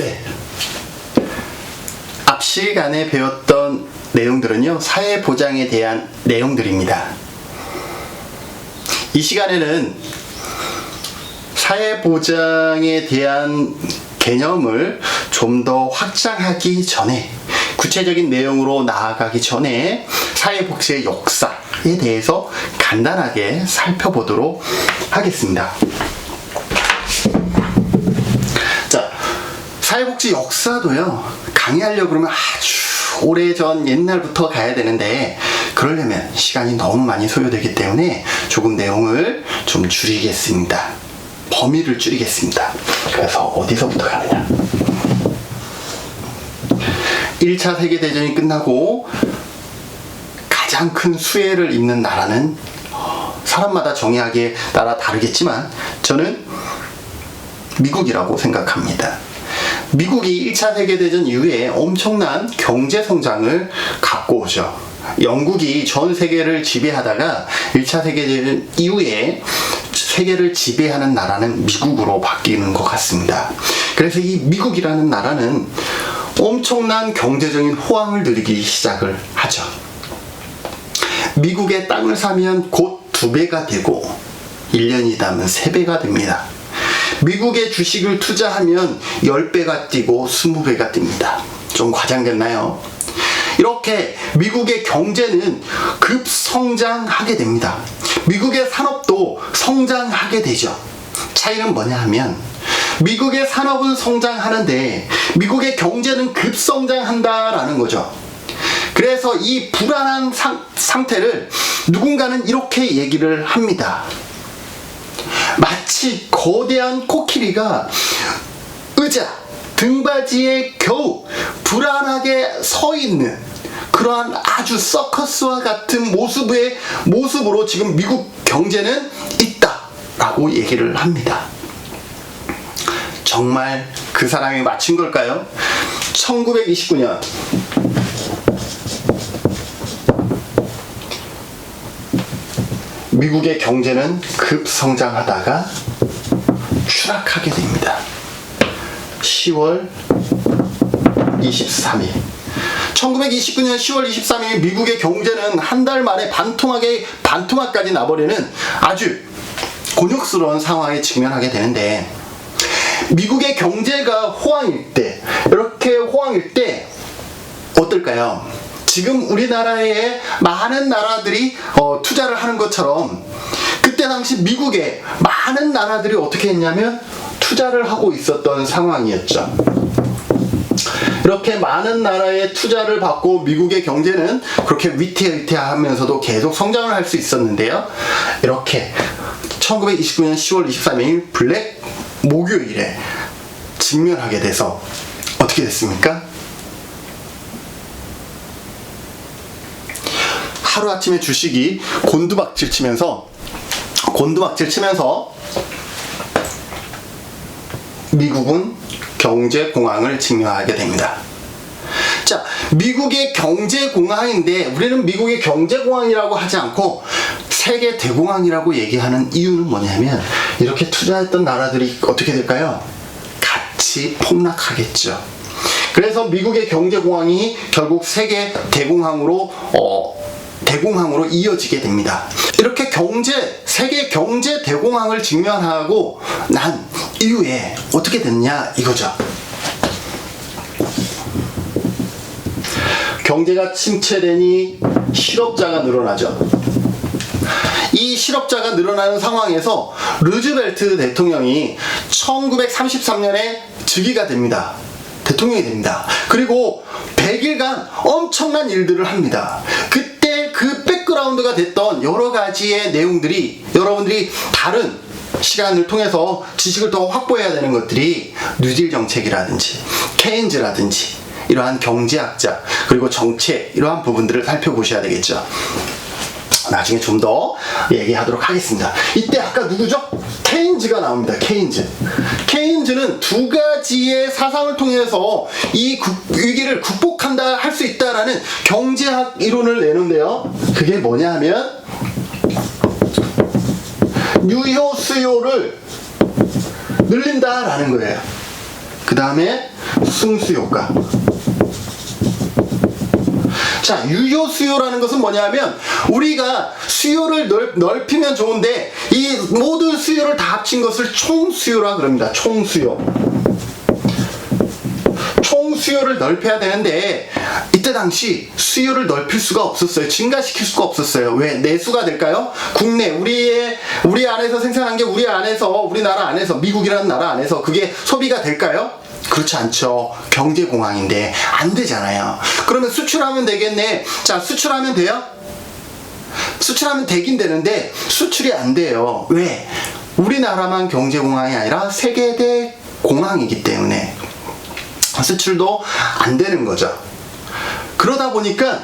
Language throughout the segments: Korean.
네. 앞 시간에 배웠던 내용들은요, 사회보장에 대한 내용들입니다. 이 시간에는 사회보장에 대한 개념을 좀 더 확장하기 전에 구체적인 내용으로 나아가기 전에 사회복지의 역사에 대해서 간단하게 살펴보도록 하겠습니다. 사회복지 역사도요, 강의하려고 그러면 아주 오래전 옛날부터 가야 되는데, 그러려면 시간이 너무 많이 소요되기 때문에 조금 내용을 좀 줄이겠습니다. 범위를 줄이겠습니다. 그래서 어디서부터 가느냐? 1차 세계대전이 끝나고 가장 큰 수혜를 입는 나라는 어, 사람마다 정의하기에 따라 다르겠지만 저는 미국이라고 생각합니다. 미국이 1차 세계대전 이후에 엄청난 경제 성장을 갖고 오죠. 영국이 전 세계를 지배하다가 1차 세계대전 이후에 세계를 지배하는 나라는 미국으로 바뀌는 것 같습니다. 그래서 이 미국이라는 나라는 엄청난 경제적인 호황을 누리기 시작을 하죠. 미국의 땅을 사면 곧 두 배가 되고 1년이 다면 세 배가 됩니다. 미국의 주식을 투자하면 10배가 뛰고 20배가 뜹니다. 좀 과장됐나요? 이렇게 미국의 경제는 급성장하게 됩니다. 미국의 산업도 성장하게 되죠. 차이는 뭐냐 하면 미국의 산업은 성장하는데 미국의 경제는 급성장한다라는 거죠. 그래서 이 불안한 상, 상태를 누군가는 이렇게 얘기를 합니다. 마치 거대한 코끼리가 의자, 등받이에 겨우 불안하게 서 있는 그러한 아주 서커스와 같은 모습의 모습으로 지금 미국 경제는 있다라고 얘기를 합니다. 정말 그 사람이 맞힌 걸까요? 1929년 미국의 경제는 급성장하다가 추락하게 됩니다. 10월 23일. 1929년 10월 23일 미국의 경제는 한 달 만에 반토막에 반토막까지 나버리는 아주 곤욕스러운 상황에 직면하게 되는데 미국의 경제가 호황일 때 이렇게 호황일 때 어떨까요? 지금 우리나라에 많은 나라들이 어, 투자를 하는 것처럼 그때 당시 미국에 많은 나라들이 어떻게 했냐면 투자를 하고 있었던 상황이었죠. 이렇게 많은 나라의 투자를 받고 미국의 경제는 그렇게 위태위태하면서도 계속 성장을 할 수 있었는데요. 이렇게 1929년 10월 23일 블랙 목요일에 직면하게 돼서 어떻게 됐습니까? 하루아침에 주식이 곤두박질 치면서 곤두박질 치면서 미국은 경제 공황을 직면하게 됩니다. 자, 미국의 경제 공황인데 우리는 미국의 경제 공황이라고 하지 않고 세계 대공황이라고 얘기하는 이유는 뭐냐면 이렇게 투자했던 나라들이 어떻게 될까요? 같이 폭락하겠죠. 그래서 미국의 경제 공황이 결국 세계 대공황으로 어, 대공황으로 이어지게 됩니다. 이렇게 경제, 세계 경제 대공황을 직면하고 난 이후에 어떻게 됐냐 이거죠. 경제가 침체되니 실업자가 늘어나죠. 이 실업자가 늘어나는 상황에서 루즈벨트 대통령이 1933년에 즉위가 됩니다. 대통령이 됩니다. 그리고 100일간 엄청난 일들을 합니다. 그 백그라운드가 됐던 여러 가지의 내용들이 여러분들이 다른 시간을 통해서 지식을 더 확보해야 되는 것들이 뉴딜 정책이라든지 케인즈라든지 이러한 경제학자 그리고 정책 이러한 부분들을 살펴보셔야 되겠죠. 나중에 좀 더 얘기하도록 하겠습니다. 이때 아까 누구죠? 케인즈가 나옵니다. 케인즈. 케인즈는 두 가지의 사상을 통해서 이 국- 위기를 극복한다 할 수 있다라는 경제학 이론을 내는데요. 그게 뭐냐 하면 유효 수요를 늘린다라는 거예요. 그 다음에 승수 효과. 자, 유효 수요라는 것은 뭐냐면 우리가 수요를 넓, 넓히면 좋은데 이 모든 수요를 다 합친 것을 총수요라 그럽니다. 총수요. 총수요를 넓혀야 되는데 이때 당시 수요를 넓힐 수가 없었어요. 증가시킬 수가 없었어요. 왜? 내수가 될까요? 국내 우리의 우리 안에서 생산한 게 우리 안에서 우리나라 안에서 미국이라는 나라 안에서 그게 소비가 될까요? 그렇지 않죠. 경제 공황인데 안 되잖아요. 그러면 수출하면 되겠네. 자, 수출하면 돼요? 수출하면 되긴 되는데 수출이 안 돼요. 왜? 우리나라만 경제 공황이 아니라 세계대 공황이기 때문에 수출도 안 되는 거죠. 그러다 보니까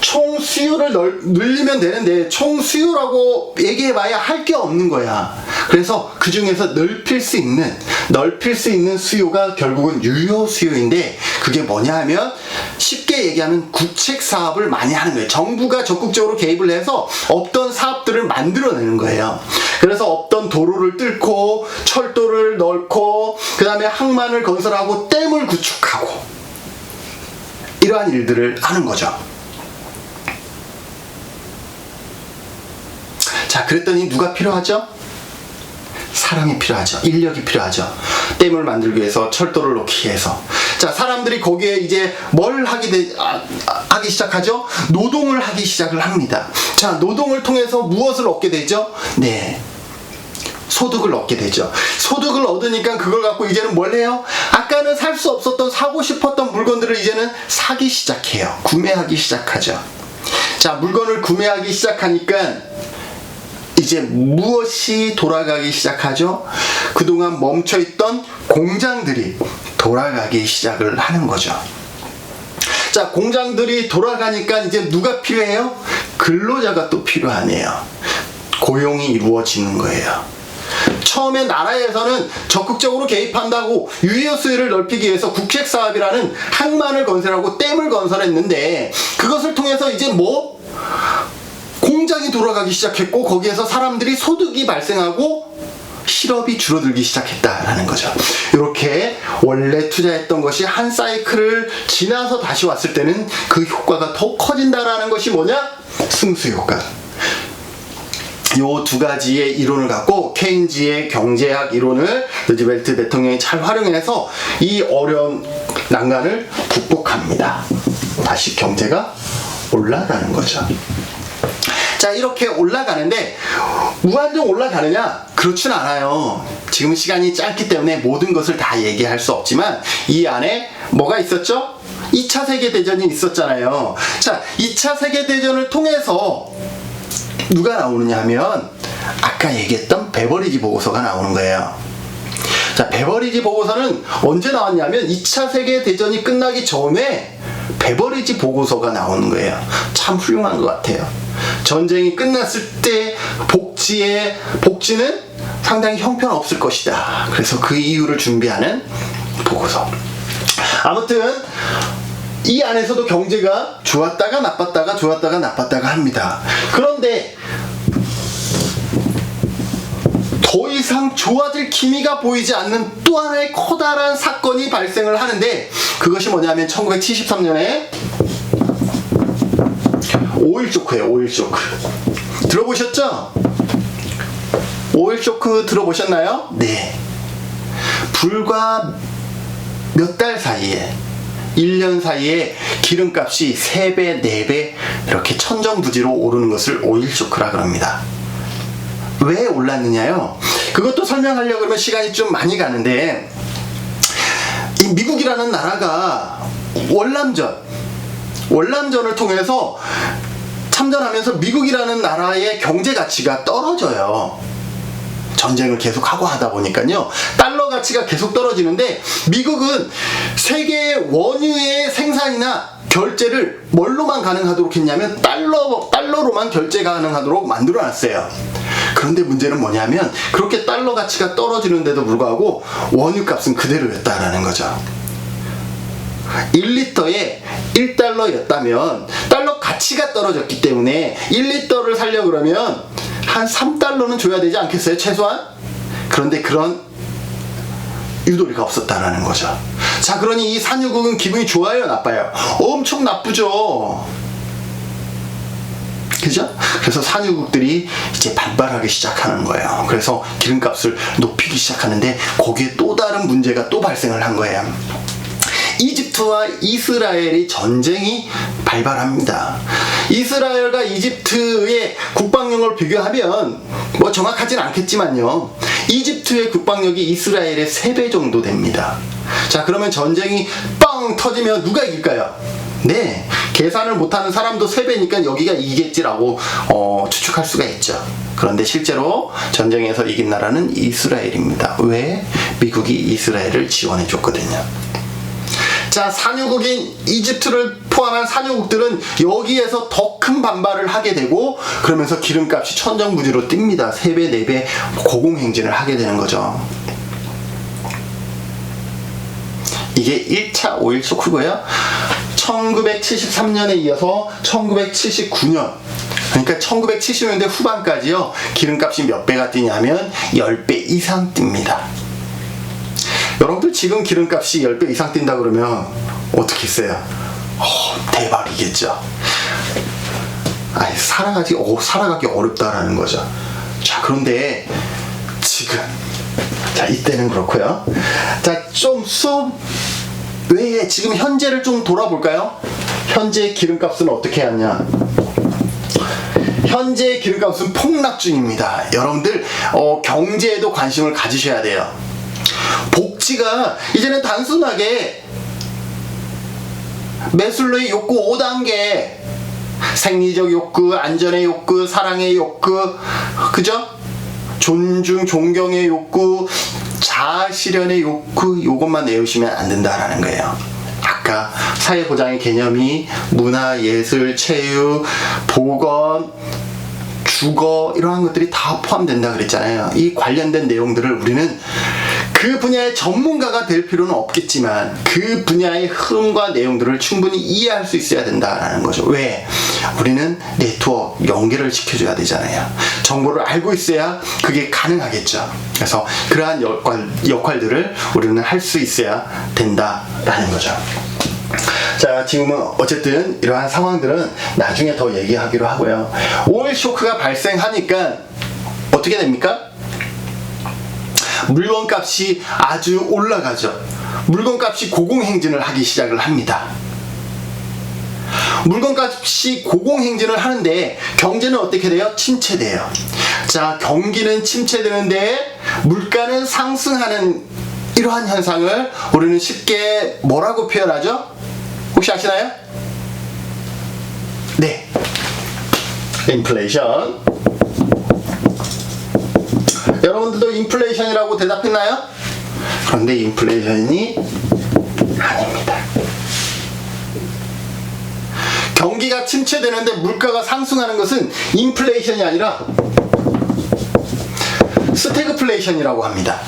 총 수요를 널, 늘리면 되는데 총 수요라고 얘기해봐야 할 게 없는 거야. 그래서 그 중에서 넓힐 수 있는 넓힐 수 있는 수요가 결국은 유효 수요인데 그게 뭐냐 하면 쉽게 얘기하면 국책 사업을 많이 하는 거예요. 정부가 적극적으로 개입을 해서 없던 사업들을 만들어내는 거예요. 그래서 없던 도로를 뚫고 철도를 넣고 그 다음에 항만을 건설하고 댐을 구축하고 이러한 일들을 하는 거죠. 자, 그랬더니 누가 필요하죠? 사람이 필요하죠. 인력이 필요하죠. 댐을 만들기 위해서 철도를 놓기 위해서. 자, 사람들이 거기에 이제 뭘 하게 되, 아, 아, 하기 시작하죠? 노동을 하기 시작을 합니다. 자, 노동을 통해서 무엇을 얻게 되죠? 네. 소득을 얻게 되죠. 소득을 얻으니까 그걸 갖고 이제는 뭘 해요? 아까는 살 수 없었던 사고 싶었던 물건들을 이제는 사기 시작해요. 구매하기 시작하죠. 자, 물건을 구매하기 시작하니까 이제 무엇이 돌아가기 시작하죠? 그동안 멈춰있던 공장들이 돌아가기 시작을 하는 거죠. 자, 공장들이 돌아가니까 이제 누가 필요해요? 근로자가 또 필요하네요. 고용이 이루어지는 거예요. 처음에 나라에서는 적극적으로 개입한다고 유효 수요를 넓히기 위해서 국책 사업이라는 항만을 건설하고 댐을 건설했는데 그것을 통해서 이제 뭐 공장이 돌아가기 시작했고 거기에서 사람들이 소득이 발생하고 실업이 줄어들기 시작했다라는 거죠. 이렇게 원래 투자했던 것이 한 사이클을 지나서 다시 왔을 때는 그 효과가 더 커진다라는 것이 뭐냐? 승수 효과. 요 두 가지의 이론을 갖고 케인즈의 경제학 이론을 루즈벨트 대통령이 잘 활용해서 이 어려운 난간을 극복합니다. 다시 경제가 올라가는 거죠. 자, 이렇게 올라가는데, 무한정 올라가느냐? 그렇진 않아요. 지금 시간이 짧기 때문에 모든 것을 다 얘기할 수 없지만, 이 안에 뭐가 있었죠? 2차 세계대전이 있었잖아요. 자, 2차 세계대전을 통해서 누가 나오느냐 하면, 아까 얘기했던 베버리지 보고서가 나오는 거예요. 자, 베버리지 보고서는 언제 나왔냐면 2차 세계 대전이 끝나기 전에 베버리지 보고서가 나오는 거예요. 참 훌륭한 것 같아요. 전쟁이 끝났을 때 복지의 복지는 상당히 형편없을 것이다. 그래서 그 이유를 준비하는 보고서. 아무튼 이 안에서도 경제가 좋았다가 나빴다가 좋았다가 나빴다가 합니다. 그런데 더 이상 좋아질 기미가 보이지 않는 또 하나의 커다란 사건이 발생을 하는데 그것이 뭐냐면 1973년에 오일 쇼크예요. 오일 쇼크. 들어보셨죠? 오일 쇼크 들어보셨나요? 네. 불과 몇 달 사이에 1년 사이에 기름값이 3배, 4배 이렇게 천정부지로 오르는 것을 오일 쇼크라 그럽니다. 왜 올랐느냐요? 그것도 설명하려고 그러면 시간이 좀 많이 가는데 이 미국이라는 나라가 월남전 월남전을 통해서 참전하면서 미국이라는 나라의 경제 가치가 떨어져요. 전쟁을 계속 하고 하다 보니까요. 달러 가치가 계속 떨어지는데 미국은 세계의 원유의 생산이나 결제를 뭘로만 가능하도록 했냐면 달러 달러로만 결제 가능하도록 만들어 놨어요. 그런데 문제는 뭐냐면 그렇게 달러 가치가 떨어지는데도 불구하고 원유 값은 그대로였다라는 거죠. 1리터에 1달러였다면 달러 가치가 떨어졌기 때문에 1리터를 살려 그러면 한 3달러는 줘야 되지 않겠어요? 최소한? 그런데 그런 유도리가 없었다라는 거죠. 자, 그러니 이 산유국은 기분이 좋아요, 나빠요? 엄청 나쁘죠. 그죠? 그래서 산유국들이 이제 반발하기 시작하는 거예요. 그래서 기름값을 높이기 시작하는데 거기에 또 다른 문제가 또 발생을 한 거예요. 이집트와 이스라엘이 전쟁이 발발합니다. 이스라엘과 이집트의 국방력을 비교하면 뭐 정확하진 않겠지만요. 이집트의 국방력이 이스라엘의 3배 정도 됩니다. 자, 그러면 전쟁이 빵 터지면 누가 이길까요? 네, 계산을 못하는 사람도 3배니까 여기가 이기겠지라고 어, 추측할 수가 있죠. 그런데 실제로 전쟁에서 이긴 나라는 이스라엘입니다. 왜? 미국이 이스라엘을 지원해 줬거든요. 자, 산유국인 이집트를 포함한 산유국들은 여기에서 더 큰 반발을 하게 되고 그러면서 기름값이 천정부지로 뜁니다. 3배, 4배 고공행진을 하게 되는 거죠. 이게 1차 오일 쇼크고요. 1973년에 이어서 1979년 그러니까 1970년대 후반까지요. 기름값이 몇 배가 뛰냐면 10배 이상 뜁니다. 여러분들 지금 기름값이 10배 이상 뛴다 그러면 어떻게 했어요? 어, 대박이겠죠. 아니, 살아가기, 어, 살아가기 어렵다라는 거죠. 자, 그런데 지금, 자, 이때는 그렇고요. 자, 좀 수업 외에 지금 현재를 좀 돌아볼까요? 현재 기름값은 어떻게 하냐? 현재 기름값은 폭락 중입니다. 여러분들 어, 경제에도 관심을 가지셔야 돼요. 복지가 이제는 단순하게 매슬로의 욕구 5단계 생리적 욕구, 안전의 욕구, 사랑의 욕구, 그죠? 존중, 존경의 욕구, 자아 실현의 욕구, 요것만 내우시면 안 된다라는 거예요. 아까 사회보장의 개념이 문화, 예술, 체육, 보건, 주거 이러한 것들이 다 포함된다 그랬잖아요. 이 관련된 내용들을 우리는 그 분야의 전문가가 될 필요는 없겠지만 그 분야의 흐름과 내용들을 충분히 이해할 수 있어야 된다라는 거죠. 왜? 우리는 네트워크 연결을 시켜줘야 되잖아요. 정보를 알고 있어야 그게 가능하겠죠. 그래서 그러한 역할, 역할들을 우리는 할 수 있어야 된다라는 거죠. 자, 지금은 어쨌든 이러한 상황들은 나중에 더 얘기하기로 하고요. 오일 쇼크가 발생하니까 어떻게 됩니까? 물건 값이 아주 올라가죠. 물건 값이 고공행진을 하기 시작을 합니다. 물건 값이 고공행진을 하는데 경제는 어떻게 돼요? 침체돼요. 자, 경기는 침체되는데 물가는 상승하는 이러한 현상을 우리는 쉽게 뭐라고 표현하죠? 혹시 아시나요? 네. 인플레이션. 여러분들도 인플레이션이라고 대답했나요? 그런데 인플레이션이 아닙니다. 경기가 침체되는데 물가가 상승하는 것은 인플레이션이 아니라 스태그플레이션이라고 합니다.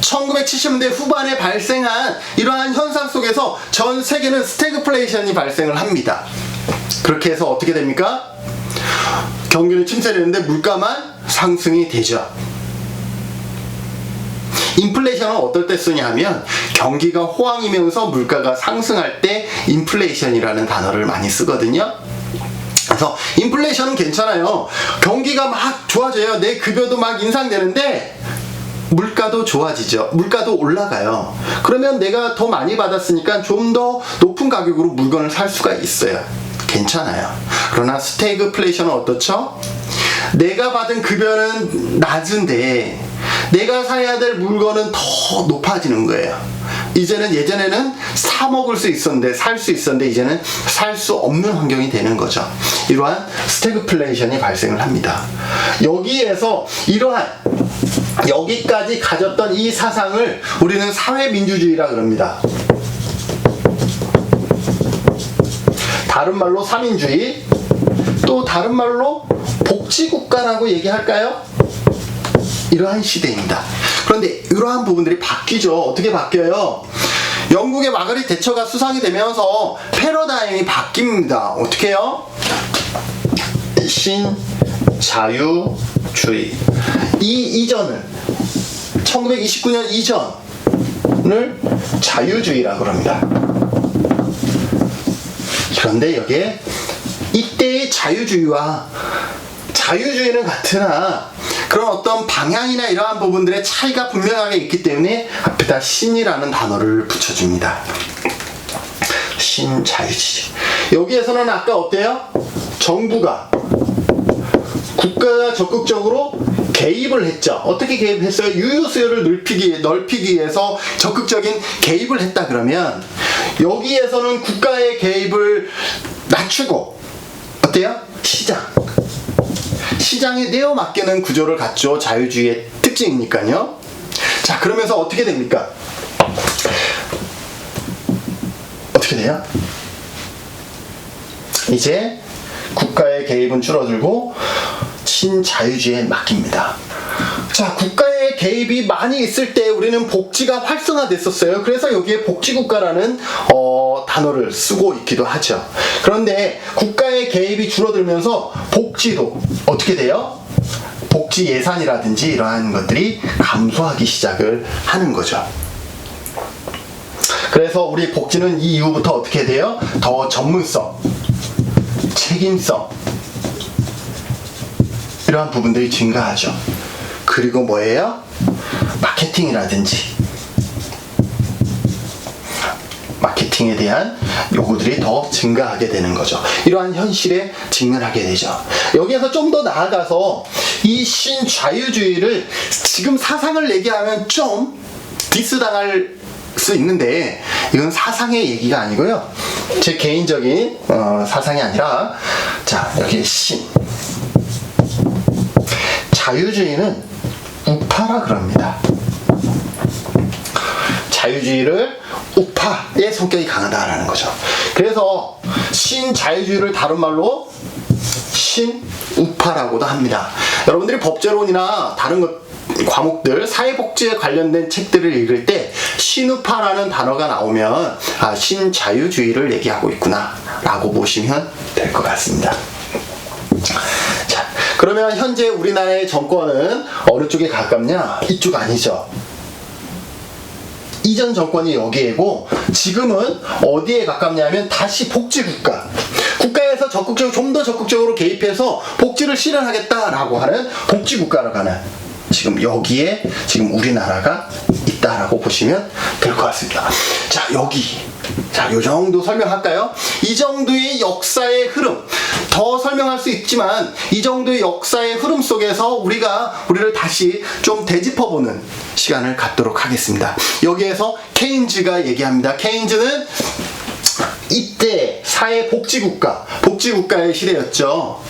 1970년대 후반에 발생한 이러한 현상 속에서 전 세계는 스태그플레이션이 발생을 합니다. 그렇게 해서 어떻게 됩니까? 경기는 침체되는데 물가만 상승이 되죠. 인플레이션은 어떨 때 쓰냐 하면 경기가 호황이면서 물가가 상승할 때 인플레이션이라는 단어를 많이 쓰거든요. 그래서 인플레이션은 괜찮아요. 경기가 막 좋아져요. 내 급여도 막 인상되는데 물가도 좋아지죠. 물가도 올라가요. 그러면 내가 더 많이 받았으니까 좀 더 높은 가격으로 물건을 살 수가 있어요. 괜찮아요. 그러나 스태그플레이션은 어떻죠? 내가 받은 급여는 낮은데 내가 사야 될 물건은 더 높아지는 거예요. 이제는 예전에는 사 먹을 수 있었는데 살 수 있었는데 이제는 살 수 없는 환경이 되는 거죠. 이러한 스태그플레이션이 발생을 합니다. 여기에서 이러한 여기까지 가졌던 이 사상을 우리는 사회민주주의라 그럽니다. 다른 말로 삼인주의, 또 다른 말로 복지국가라고 얘기할까요? 이러한 시대입니다. 그런데 이러한 부분들이 바뀌죠. 어떻게 바뀌어요? 영국의 마가릿 대처가 수상이 되면서 패러다임이 바뀝니다. 어떻게 해요? 신자유주의. 이 이전을 1929년 이전은 자유주의라고 합니다. 그런데 여기에 이때의 자유주의와 자유주의는 같으나 그런 어떤 방향이나 이러한 부분들의 차이가 분명하게 있기 때문에 앞에다 신이라는 단어를 붙여줍니다. 신 자유주의. 여기에서는 아까 어때요? 정부가 국가가 적극적으로 개입을 했죠. 어떻게 개입했어요? 유효 수요를 넓히기, 넓히기 위해서 적극적인 개입을 했다 그러면 여기에서는 국가의 개입을 낮추고 어때요? 시장. 시장에 내어 맡기는 구조를 갖죠. 자유주의의 특징이니까요. 자, 그러면서 어떻게 됩니까? 어떻게 돼요? 이제 국가의 개입은 줄어들고 신자유주의에 맡깁니다. 자, 국가의 개입이 많이 있을 때 우리는 복지가 활성화됐었어요. 그래서 여기에 복지국가라는 어, 단어를 쓰고 있기도 하죠. 그런데 국가의 개입이 줄어들면서 복지도 어떻게 돼요? 복지 예산이라든지 이러한 것들이 감소하기 시작을 하는 거죠. 그래서 우리 복지는 이 이후부터 어떻게 돼요? 더 전문성, 책임성, 이러한 부분들이 증가하죠. 그리고 뭐예요? 마케팅이라든지 마케팅에 대한 요구들이 더 증가하게 되는 거죠. 이러한 현실에 직면하게 되죠. 여기에서 좀 더 나아가서 이 신자유주의를 지금 사상을 얘기하면 좀 디스당할 수 있는데 이건 사상의 얘기가 아니고요. 제 개인적인 어, 사상이 아니라 자 여기 신 자유주의는 우파라 그럽니다. 자유주의를 우파의 성격이 강하다라는 거죠. 그래서 신자유주의를 다른 말로 신우파라고도 합니다. 여러분들이 법제론이나 다른 것 과목들 사회복지에 관련된 책들을 읽을 때 신우파라는 단어가 나오면 아 신자유주의를 얘기하고 있구나 라고 보시면 될 것 같습니다. 자, 그러면 현재 우리나라의 정권은 어느 쪽에 가깝냐? 이쪽 아니죠. 이전 정권이 여기에고 지금은 어디에 가깝냐면 다시 복지국가. 국가에서 적극적으로 좀 더 적극적으로 개입해서 복지를 실현하겠다라고 하는 복지국가로 가는 지금 여기에 지금 우리나라가 있다라고 보시면 될 것 같습니다. 자 여기 자, 요 정도 설명할까요? 이 정도의 역사의 흐름. 더 설명할 수 있지만, 이 정도의 역사의 흐름 속에서 우리가 우리를 다시 좀 되짚어보는 시간을 갖도록 하겠습니다. 여기에서 케인즈가 얘기합니다. 케인즈는 이때 사회복지국가, 복지국가의 시대였죠.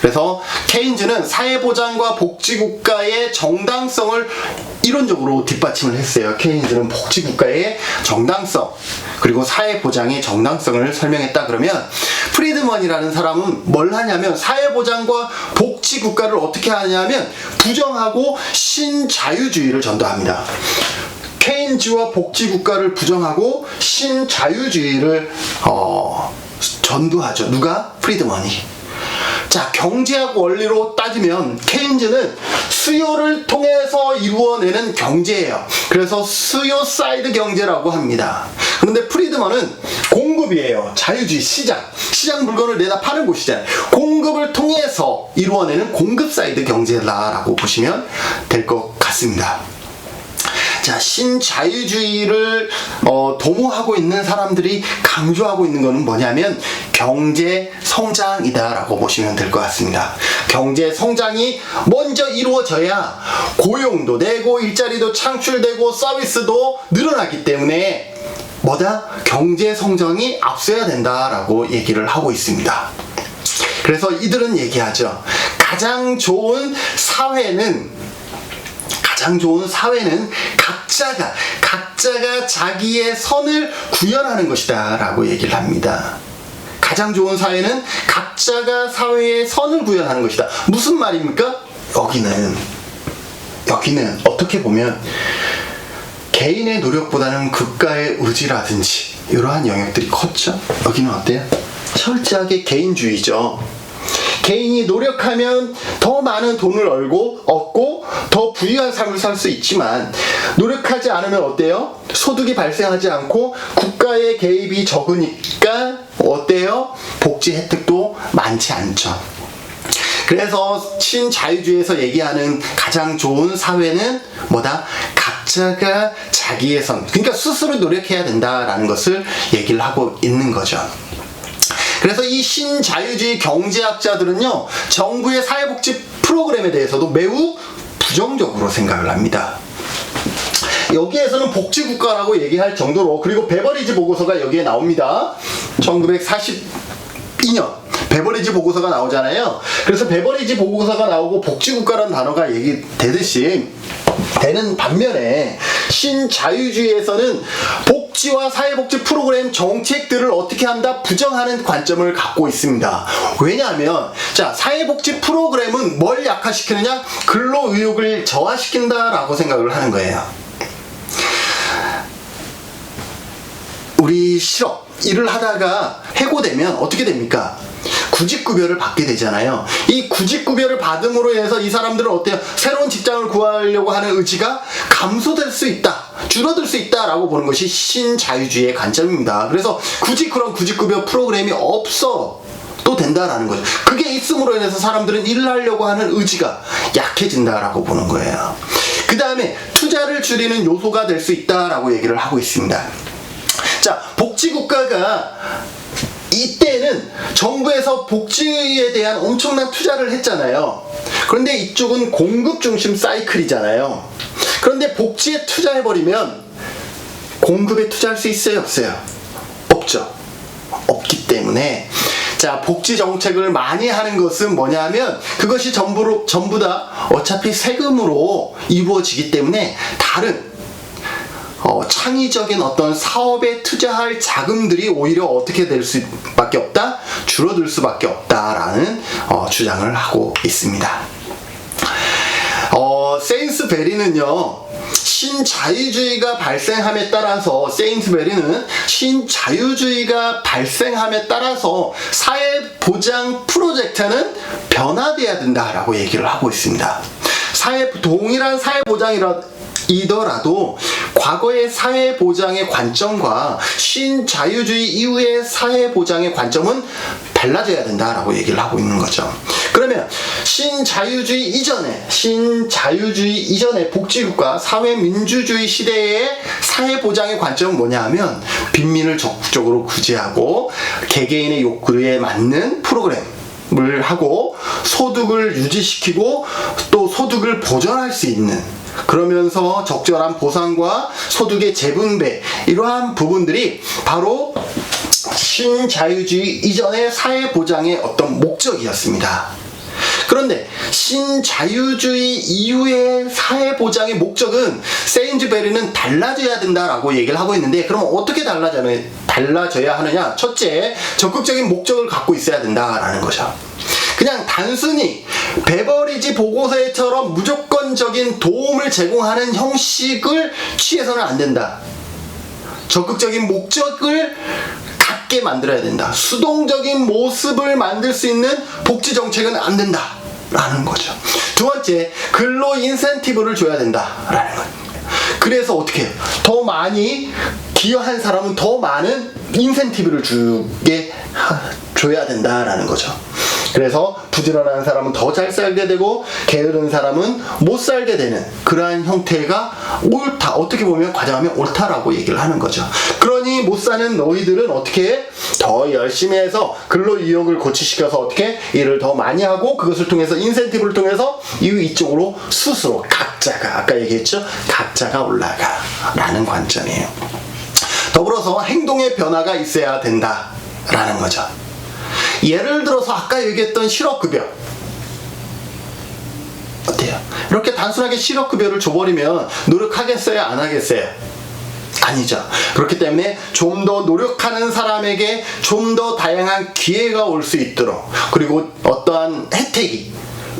그래서 케인즈는 사회보장과 복지국가의 정당성을 이론적으로 뒷받침을 했어요. 케인즈는 복지국가의 정당성, 그리고 사회보장의 정당성을 설명했다 그러면 프리드먼이라는 사람은 뭘 하냐면 사회보장과 복지국가를 어떻게 하냐면 부정하고 신자유주의를 전도합니다. 케인즈와 복지국가를 부정하고 신자유주의를 어, 전도하죠. 누가? 프리드먼이. 자, 경제학 원리로 따지면 케인즈는 수요를 통해서 이루어내는 경제예요. 그래서 수요 사이드 경제라고 합니다. 그런데 프리드먼은 공급이에요. 자유주의 시장. 시장 물건을 내다 파는 곳이잖아요. 공급을 통해서 이루어내는 공급 사이드 경제다라고 보시면 될 것 같습니다. 자, 신자유주의를 어, 도모하고 있는 사람들이 강조하고 있는 것은 뭐냐면 경제 성장이다라고 보시면 될 것 같습니다. 경제 성장이 먼저 이루어져야 고용도 되고 일자리도 창출되고 서비스도 늘어나기 때문에 뭐다? 경제 성장이 앞서야 된다라고 얘기를 하고 있습니다. 그래서 이들은 얘기하죠. 가장 좋은 사회는 가장 좋은 사회는 각자가 각자가 자기의 선을 구현하는 것이다 라고 얘기를 합니다. 가장 좋은 사회는 각자가 사회의 선을 구현하는 것이다. 무슨 말입니까? 여기는 여기는 어떻게 보면 개인의 노력보다는 국가의 의지라든지 이러한 영역들이 컸죠. 여기는 어때요? 철저하게 개인주의죠. 개인이 노력하면 더 많은 돈을 얻고, 얻고 더 부유한 삶을 살 수 있지만 노력하지 않으면 어때요? 소득이 발생하지 않고 국가의 개입이 적으니까 어때요? 복지 혜택도 많지 않죠. 그래서 신자유주의에서 얘기하는 가장 좋은 사회는 뭐다? 각자가 자기의 선, 그러니까 스스로 노력해야 된다라는 것을 얘기를 하고 있는 거죠. 그래서 이 신자유주의 경제학자들은요, 정부의 사회복지 프로그램에 대해서도 매우 부정적으로 생각을 합니다. 여기에서는 복지국가라고 얘기할 정도로, 그리고 베버리지 보고서가 여기에 나옵니다. 1942년. 베버리지 보고서가 나오잖아요. 그래서 베버리지 보고서가 나오고 복지국가라는 단어가 얘기되듯이 되는 반면에 신자유주의에서는 복 지와 사회복지 프로그램 정책들을 어떻게 한다 부정하는 관점을 갖고 있습니다. 왜냐하면 자 사회복지 프로그램은 뭘 약화시키느냐 근로 의욕을 저하시킨다라고 생각을 하는 거예요. 우리 실업 일을 하다가 해고되면 어떻게 됩니까? 구직급여를 받게 되잖아요. 이 구직급여를 받음으로 인해서 이 사람들은 어때요? 새로운 직장을 구하려고 하는 의지가 감소될 수 있다. 줄어들 수 있다라고 보는 것이 신자유주의의 관점입니다. 그래서 굳이 그런 구직급여 프로그램이 없어. 또 된다라는 거죠. 그게 있음으로 인해서 사람들은 일을 하려고 하는 의지가 약해진다라고 보는 거예요. 그 다음에 투자를 줄이는 요소가 될 수 있다라고 얘기를 하고 있습니다. 자, 복지국가가 이때는 정부에서 복지에 대한 엄청난 투자를 했잖아요. 그런데 이쪽은 공급 중심 사이클이잖아요. 그런데 복지에 투자해버리면 공급에 투자할 수 있어요, 없어요? 없죠. 없기 때문에 자 복지 정책을 많이 하는 것은 뭐냐면 그것이 전부로 전부 다 어차피 세금으로 이루어지기 때문에 다른 어, 창의적인 어떤 사업에 투자할 자금들이 오히려 어떻게 될 수밖에 없다? 줄어들 수밖에 없다라는 어, 주장을 하고 있습니다. 어, 세인스 베리는요, 신자유주의가 발생함에 따라서, 세인스베리는 신자유주의가 발생함에 따라서 사회보장 프로젝트는 변화돼야 된다라고 얘기를 하고 있습니다. 사회, 동일한 사회보장이라, 이더라도 과거의 사회보장의 관점과 신자유주의 이후의 사회보장의 관점은 달라져야 된다라고 얘기를 하고 있는 거죠. 그러면 신자유주의 이전에 신자유주의 이전의 복지국가 사회민주주의 시대의 사회보장의 관점은 뭐냐 하면 빈민을 적극적으로 구제하고 개개인의 욕구에 맞는 프로그램 을 하고 소득을 유지시키고 또 소득을 보전할 수 있는 그러면서 적절한 보상과 소득의 재분배 이러한 부분들이 바로 신자유주의 이전의 사회 보장의 어떤 목적이었습니다. 그런데 신자유주의 이후의 사회 보장의 목적은 세인즈베리는 달라져야 된다라고 얘기를 하고 있는데 그럼 어떻게 달라져야, 달라져야 하느냐? 첫째, 적극적인 목적을 갖고 있어야 된다라는 거죠. 그냥 단순히 베버리지 보고서처럼 무조건적인 도움을 제공하는 형식을 취해서는 안 된다. 적극적인 목적을 갖게 만들어야 된다. 수동적인 모습을 만들 수 있는 복지 정책은 안 된다. 라는 거죠. 두 번째, 근로 인센티브를 줘야 된다. 라는 거예요. 그래서 어떻게 해요? 더 많이 기여한 사람은 더 많은 인센티브를 주게 줘야 된다라는 거죠. 그래서 부지런한 사람은 더 잘 살게 되고 게으른 사람은 못 살게 되는 그러한 형태가 옳다. 어떻게 보면 과장하면 옳다라고 얘기를 하는 거죠. 그러니 못 사는 너희들은 어떻게 해? 더 열심히 해서 근로 이용을 고취시켜서 어떻게 일을 더 많이 하고 그것을 통해서 인센티브를 통해서 이 이쪽으로 스스로 각자가 아까 얘기했죠. 각자가 올라가라는 관점이에요. 더불어서 행동의 변화가 있어야 된다라는 거죠. 예를 들어서 아까 얘기했던 실업급여 어때요? 이렇게 단순하게 실업급여를 줘버리면 노력하겠어요? 안 하겠어요? 아니죠. 그렇기 때문에 좀 더 노력하는 사람에게 좀 더 다양한 기회가 올 수 있도록 그리고 어떠한 혜택이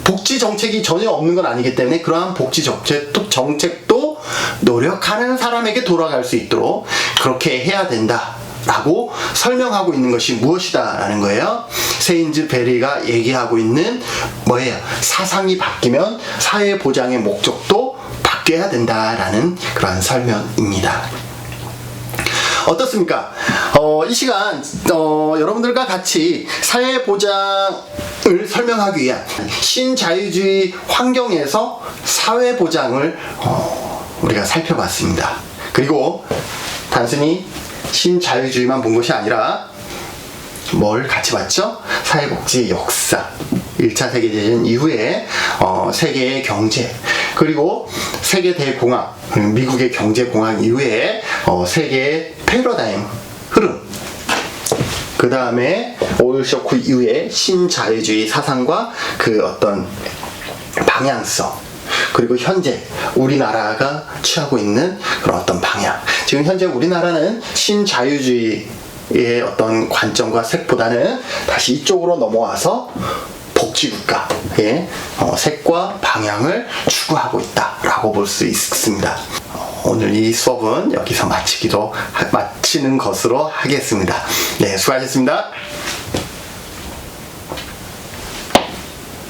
복지 정책이 전혀 없는 건 아니기 때문에 그러한 복지 정책도, 정책도 노력하는 사람에게 돌아갈 수 있도록 그렇게 해야 된다. 라고 설명하고 있는 것이 무엇이다라는 거예요. 세인즈 베리가 얘기하고 있는 뭐예요? 사상이 바뀌면 사회 보장의 목적도 바뀌어야 된다라는 그러한 설명입니다. 어떻습니까? 어, 이 시간 어, 여러분들과 같이 사회 보장을 설명하기 위한 신자유주의 환경에서 사회 보장을 어, 우리가 살펴봤습니다. 그리고 단순히 신자유주의만 본 것이 아니라 뭘 같이 봤죠? 사회복지 역사. 1차 세계대전 이후에 어, 세계의 경제 그리고 세계 대공황 음, 미국의 경제 공황 이후에 어, 세계의 패러다임 흐름 그 다음에 오일 쇼크 이후에 신자유주의 사상과 그 어떤 방향성 그리고 현재 우리나라가 취하고 있는 그런 어떤 방향 지금 현재 우리나라는 신자유주의의 어떤 관점과 색보다는 다시 이쪽으로 넘어와서 복지국가의 어, 색과 방향을 추구하고 있다라고 볼 수 있습니다. 어, 오늘 이 수업은 여기서 마치기로 하- 마치는 것으로 하겠습니다. 네, 수고하셨습니다.